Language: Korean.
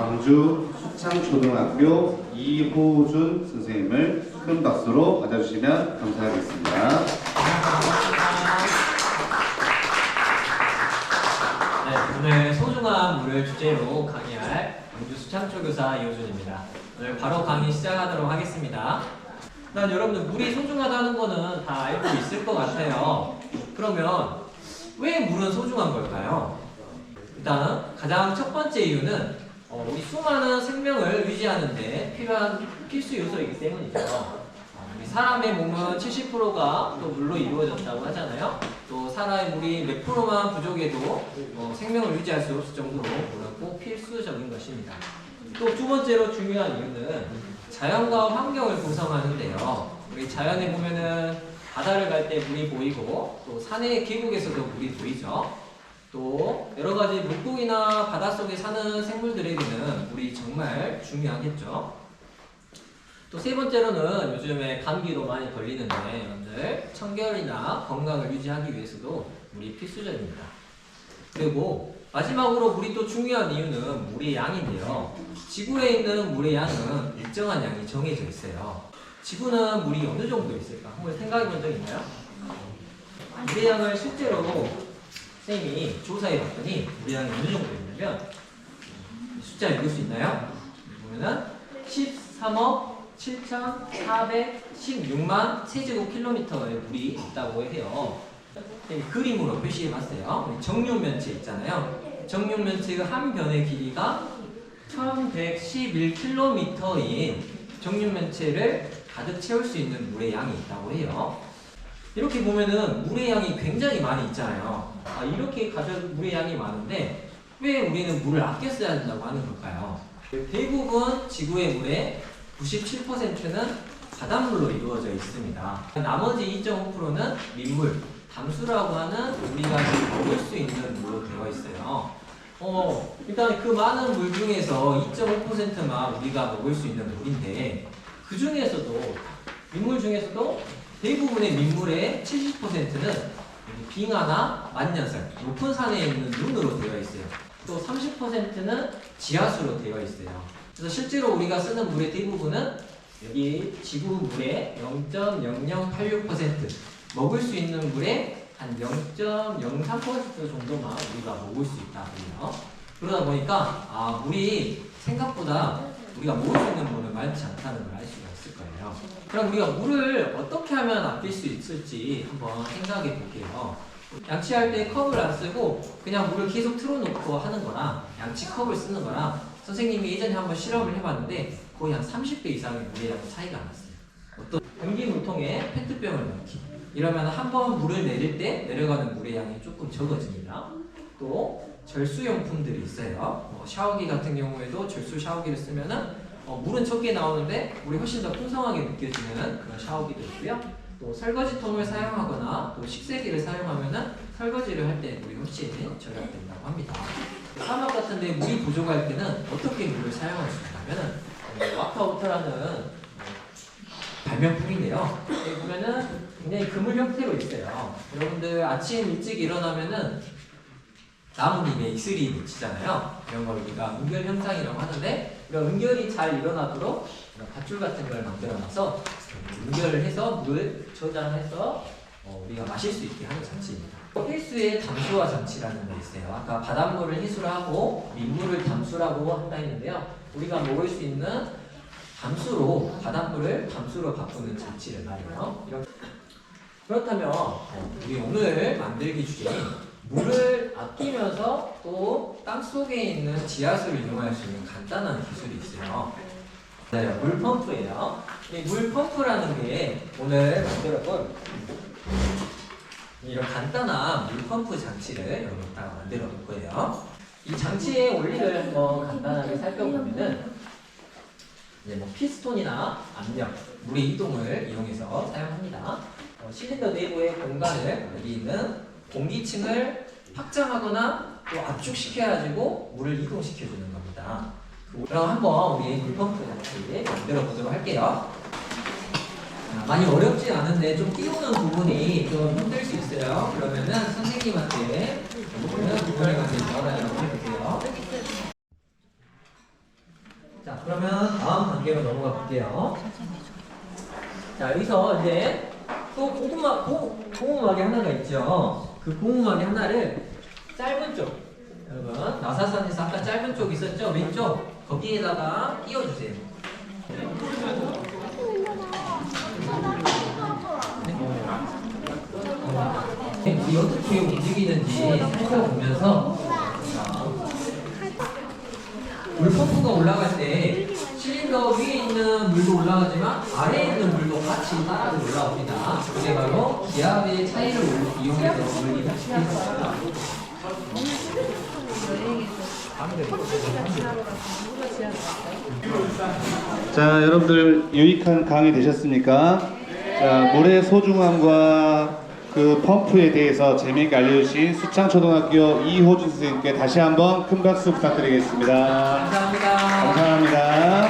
광주 수창초등학교 이호준 선생님을 큰 박수로 맞아주시면 감사하겠습니다. 네, 오늘 소중한 물을 주제로 강의할 광주 수창초 교사 이호준입니다. 오늘 바로 강의 시작하도록 하겠습니다. 일단 여러분들 물이 소중하다는 거는 다 알고 있을 것 같아요. 그러면 왜 물은 소중한 걸까요? 일단 가장 첫 번째 이유는 어, 우리 수많은 생명을 유지하는데 필요한 필수 요소이기 때문이죠. 어, 우리 사람의 몸은 70%가 또 물로 이루어졌다고 하잖아요. 또 사람의 물이 몇 프로만 부족해도 어, 생명을 유지할 수 없을 정도로 물은 꼭 필수적인 것입니다. 또 두 번째로 중요한 이유는 자연과 환경을 구성하는데요. 우리 자연에 보면은 바다를 갈 때 물이 보이고 또 산의 계곡에서도 물이 보이죠. 또 여러 가지 물고기나 바닷속에 사는 생물들에게는 물이 정말 중요하겠죠. 또 세 번째로는 요즘에 감기도 많이 걸리는데 여러분들 청결이나 건강을 유지하기 위해서도 물이 필수적입니다. 그리고 마지막으로 물이 또 중요한 이유는 물의 양인데요. 지구에 있는 물의 양은 일정한 양이 정해져 있어요. 지구는 물이 어느 정도 있을까? 한번 생각해 본 적 있나요? 물의 양을 실제로 선생님이 조사해 봤더니 물의 양이 어느 정도 있냐면 숫자 읽을 수 있나요? 보면은 13억 7,416만 세제곱킬로미터의 물이 있다고 해요. 네, 그림으로 표시해 봤어요. 정육면체 있잖아요. 정육면체의 한 변의 길이가 1111km인 정육면체를 가득 채울 수 있는 물의 양이 있다고 해요. 이렇게 보면은 물의 양이 굉장히 많이 있잖아요. 아, 이렇게 가져 물의 양이 많은데 왜 우리는 물을 아껴 써야 된다고 하는 걸까요? 대부분 지구의 물의 97%는 바닷물로 이루어져 있습니다. 나머지 2.5%는 민물, 담수라고 하는 우리가 먹을 수 있는 물로 되어 있어요. 어, 일단 그 많은 물 중에서 2.5%만 우리가 먹을 수 있는 물인데 그 중에서도 민물 중에서도 대부분의 민물의 70%는 빙하나 만년설, 높은 산에 있는 눈으로 되어 있어요. 또 30%는 지하수로 되어 있어요. 그래서 실제로 우리가 쓰는 물의 대부분은 여기 지구 물의 0.0086% 먹을 수 있는 물의 한 0.03% 정도만 우리가 먹을 수 있다고요. 그러다 보니까 아 물이 생각보다 우리가 먹을 수 있는 물은 많지 않다는 걸 알 수가 있을 거예요. 그럼 우리가 물을 어떻게 하면 아낄 수 있을지 한번 생각해 볼게요. 양치할 때 컵을 안 쓰고 그냥 물을 계속 틀어놓고 하는 거랑 양치 컵을 쓰는 거랑 선생님이 예전에 한번 실험을 해봤는데 거의 한 30배 이상의 물의 양 차이가 났어요. 어떤 변기 물통에 페트병을 넣기. 이러면 한 번 물을 내릴 때 내려가는 물의 양이 조금 적어집니다. 또 절수용품들이 있어요. 뭐 샤워기 같은 경우에도 절수 샤워기를 쓰면은 어, 물은 적게 나오는데 물이 훨씬 더 풍성하게 느껴지는 그런 샤워기도 있고요. 또 설거지통을 사용하거나 또 식세기를 사용하면은 설거지를 할 때 물이 훨씬 절약된다고 합니다. 사막 같은 데 물이 부족할 때는 어떻게 물을 사용할 수 있냐면은 어, 와터워터라는 발명품인데요. 여기 보면은 굉장히 그물 형태로 있어요. 여러분들 아침 일찍 일어나면은 나뭇잎에 이슬이 묻히잖아요. 이런 걸 우리가 은결 현상이라고 하는데 이런 은결이 잘 일어나도록 밧줄 같은 걸 만들어놔서 은결을 해서 물을 저장해서 어, 우리가 마실 수 있게 하는 장치입니다. 해수의 담수화 장치라는 게 있어요. 아까 바닷물을 해수를 하고 민물을 담수라고 한다 했는데요. 우리가 먹을 수 있는 담수로 바닷물을 담수로 바꾸는 장치를. 이렇게. 그렇다면 어, 우리 오늘 만들기 주제인 물을 아끼면서 또 땅 속에 있는 지하수를 이용할 수 있는 간단한 기술이 있어요. 네, 물 펌프예요. 이 물 펌프라는 게 오늘 만들어본 이런 간단한 물 펌프 장치를 여기다가 만들어 볼 거예요. 이 장치의 원리를 한번 간단하게 살펴보면은 이제 뭐 피스톤이나 압력, 물의 이동을 이용해서 사용합니다. 어, 실린더 내부의 공간을 여기 있는 공기층을 확장하거나 또 압축시켜가지고 물을 이동시켜주는 겁니다. 그럼 한번 우리 물펌프 장치 만들어 보도록 할게요. 아, 많이 어렵진 않은데 좀 띄우는 부분이 좀 힘들 수 있어요. 그러면은 선생님한테 부분은 부모님한테 전화를 해주세요. 자, 그러면 다음 단계로 넘어가 볼게요. 자, 여기서 이제 또 고구마, 고, 고구마기 하나가 있죠. 그 고구마기 하나를 짧은 쪽, 여러분, 나사선에서 아까 짧은 쪽 있었죠? 왼쪽, 거기에다가 끼워주세요. 네, 이 어떻게 움직이는지 살펴보면서 물 펌프가 올라갈 때 실린더 위에 있는 물도 올라가지만 아래에 있는 물도 같이 따라서 올라옵니다. 그게 바로 기압의 차이를 이용해서 물이 시키는 겁니다. 자, 여러분들 유익한 강의 되셨습니까? 자, 물의 소중함과 그 펌프에 대해서 재미있게 알려주신 수창초등학교 이호준 선생님께 다시 한번 큰 박수 부탁드리겠습니다. 감사합니다.